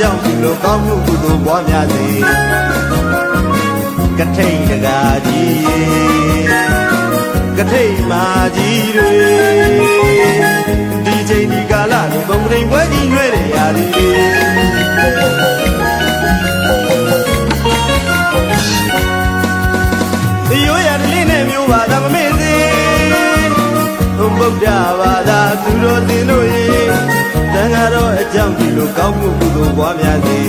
ကြောင့်ပြုလို့ကောင်းမှုကုသိုလ်ပွားများစေကထိန်တကာကြီးရေကထိန်မာကြီးတွေဒီချိန်ဒီကာလဒီဘုံပရင်ပွဲကြီးရွဲတဲ့ရာဒီ ဒီလိုကောင်းမှုကုသိုလ်ပွားများစေ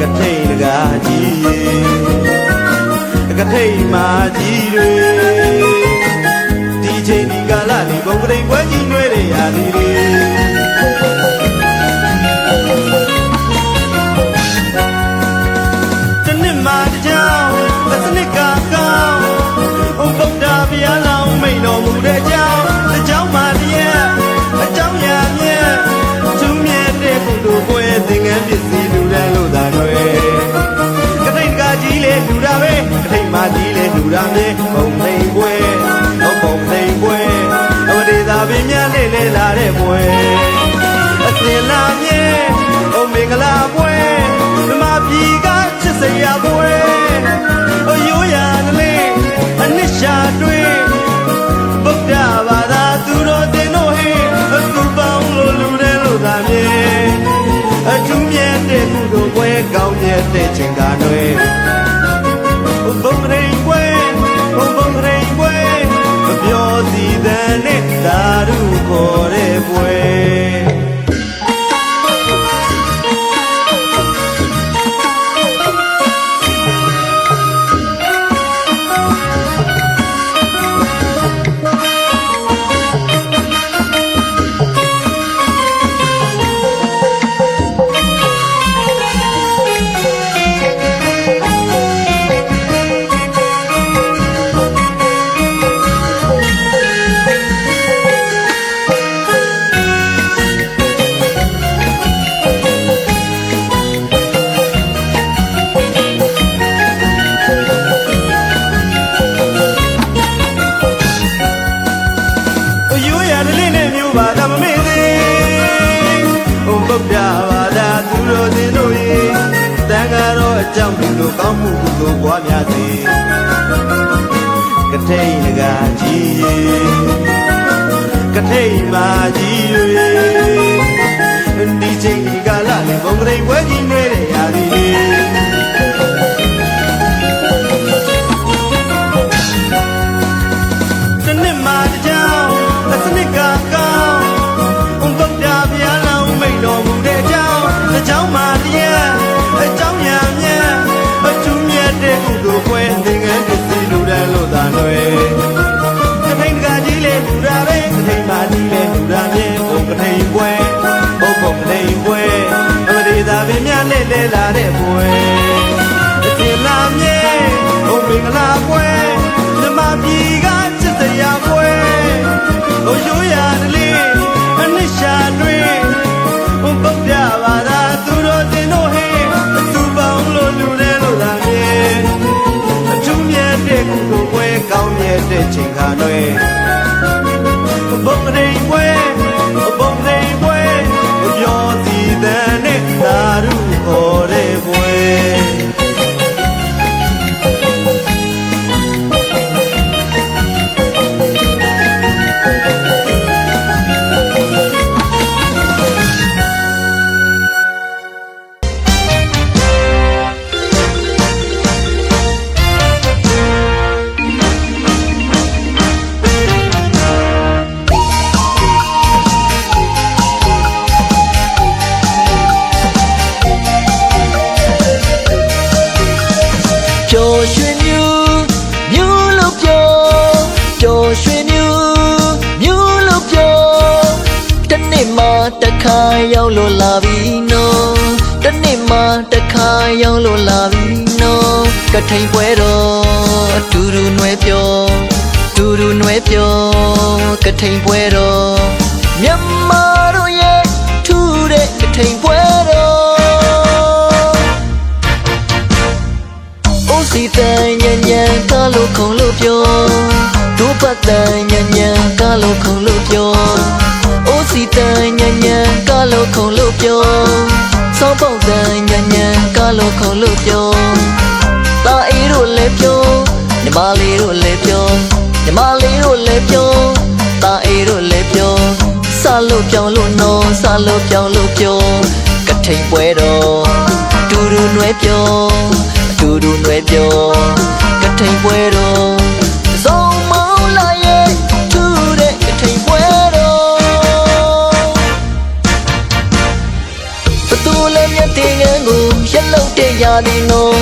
ကထိန်တကာကြီးရေကထိန်မာကြီးတွေ လေလာတဲ့ပွဲအစင်လာမြေဘုံမင်္ဂလာပွဲဓမ္မပြည်ကချစ်စရာပွဲအယိုးရနလေးအနစ်ရှာတွေ့ဗုဒ္ဓဘာသာသူတော်တင်တို့ဟေးအသူပေါင်းလို့လူတဲ့လို့သာမြေအထူးမြတ်တဲ့ကုသိုလ်ပွဲကောင်းမြတ်တဲ့ချိန်သာတွေ ကြောင်းပြုလို့ကောင်းမှုကုသိုလ်ပွားများစေကထိန်ငါကြီးရေကထိန်မာကြီးတွေဒီချိန်ဒီကာလလေးဘုံကလေးပွဲကြီးနေတဲ့ တဲ့ပွဲအစင်လာမြဲဘုံမင်္ဂလာပွဲမြမပြည်ကချစ်စရာပွဲဘုံရိုးရာ တနေ့မှတစ်ခါရောက်လို့လာပြီနော်ကထိန်ပွဲတော်အတူတူနှွဲပြောတူတူနှွဲပြောကထိန်ပွဲတော်မြန်မာတို့ရဲ့ထူးတဲ့ကထိန်ပွဲတော်အိုးစီတန်ညံ့ညံ့ကားလို့ခုံလို့ပြောဒုပတ်တန်ညံ့ညံ့ကားလို့ခုံလို့ပြော အိုးစီတန်ညံ့ညံ့ကလို့ခုံလို့ပြောစောပေါက်တန်ညံ့ညံ့ကလို့ခုံလို့ပြောတာအေးတို့လည်းပြောညီမလေးတို့လည်းပြောညီမလေးတို့လည်းပြောတာအေးတို့လည်းပြောစလို့ပြောင်းလို့နော်စလို့ပြောင်းလို့ပြောကထိန်ပွဲတော်တူတူနွယ်ပြောအတူတူနွယ်ပြောကထိန်ပွဲတော် ရာဒီနော်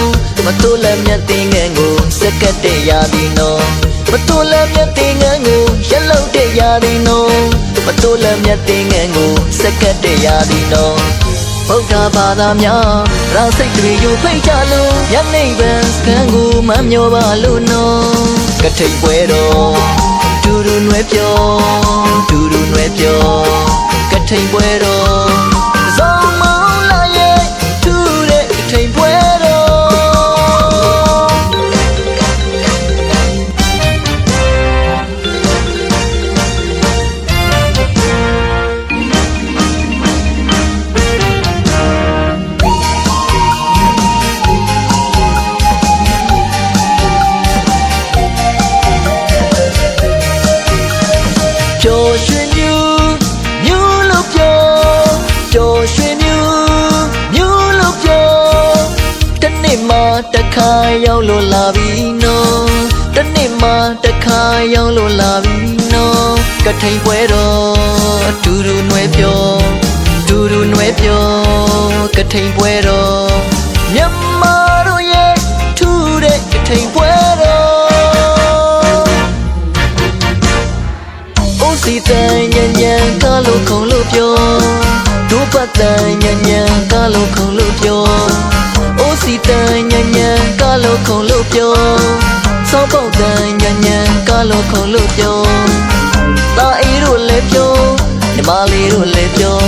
မသူလည်းမျက်တင်ငန်းကိုစက်ကတ်တဲ့ရာဒီနော်မသူလည်းမျက်တင်ငန်းကိုရက်လုံးတဲ့ရာဒီနော်မသူလည်းမျက်တင်ငန်းကိုစက်ကတ်တဲ့ရာဒီနော်ဗုဒ္ဓဘာသာများရာစိတ်တွေယူဖိတ်ကြလို့ယနေ့ပန်စကန်ကိုမမျောပါလို့နော်ကထိန်ပွဲတော်တူတူနွယ်ပြောတူတူနွယ်ပြောကထိန်ပွဲတော် ပျော်ရွှင်မြူမြူလို့ပြောပျော်ရွှင်မြူမြူလို့ပြောတနေ့မှတစ်ခါရောက်လို့လာပြီနော်တနေ့မှတစ်ခါရောက်လို့လာပြီနော်ကထိန်ပွဲတော်အတူတူနွယ်ပြောတူတူနွယ်ပြောကထိန်ပွဲတော်မြန်မာ စီတန်ညံ့ညံ့ကလို့ခုံလို့ပြောဒုပတ်တန်ညံ့ညံ့ကလို့ခုံလို့ပြောအိုးစီတန်ညံ့ညံ့ကလို့ခုံလို့ပြောစောပေါက်တန်ညံ့ညံ့ကလို့ခုံလို့ပြောတာအေးတို့လည်းပြောညီမလေးတို့လည်းပြော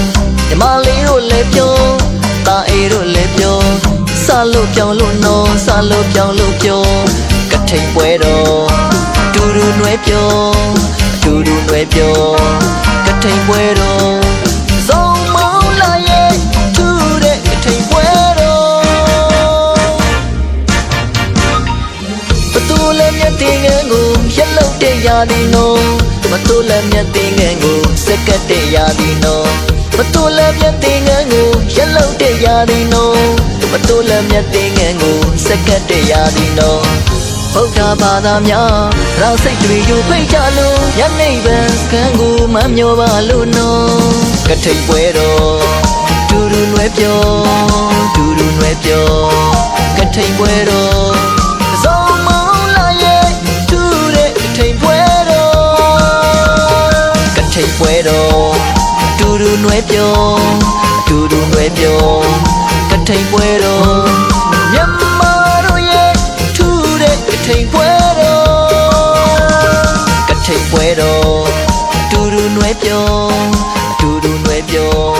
ညီမလေးတို့လည်းပြောတာအေးတို့လည်းပြောစလို့ပြောင်းလို့နော်စလို့ပြောင်းလို့ပြောကထိန်ပွဲတော်တူတူနွယ်ပြော အတူတူနွယ်ပြောကထိန်ပွဲတော်ဇုံမောင်းလာရဲ့ထူတဲ့ကထိန်ပွဲတော်ဘသူလည်းမျက်တင်ငန်းကိုရက်လုံးတဲ့ရာဒီနော်မသူလည်းမျက်တင်ငန်းကိုစက်ကတ်တဲ့ရာဒီနော်မသူလည်းမျက်တင်ငန်းကိုရက်လုံးတဲ့ရာဒီနော်မသူလည်းမျက်တင်ငန်းကိုစက်ကတ်တဲ့ရာဒီနော်ဗုဒ္ဓဘာသာများ ရာစိတ်တွေယူဖိတ်ကြလို့ယနေ့ပန်စကန်ကိုမမျောပါလို့နော်ကထိန်ပွဲတော်တူတူနွယ်ပြောတူတူနွယ်ပြောကထိန်ပွဲတော်ဇုံမောင်းလာရဲ့တူတဲ့ကထိန်ပွဲတော်ကထိန်ပွဲတော်တူတူနွယ်ပြောတူတူနွယ်ပြောကထိန်ပွဲတော် ချိတ်ပွဲတော်အတူတူနွဲ့ပြောအတူတူနွဲ့ပြော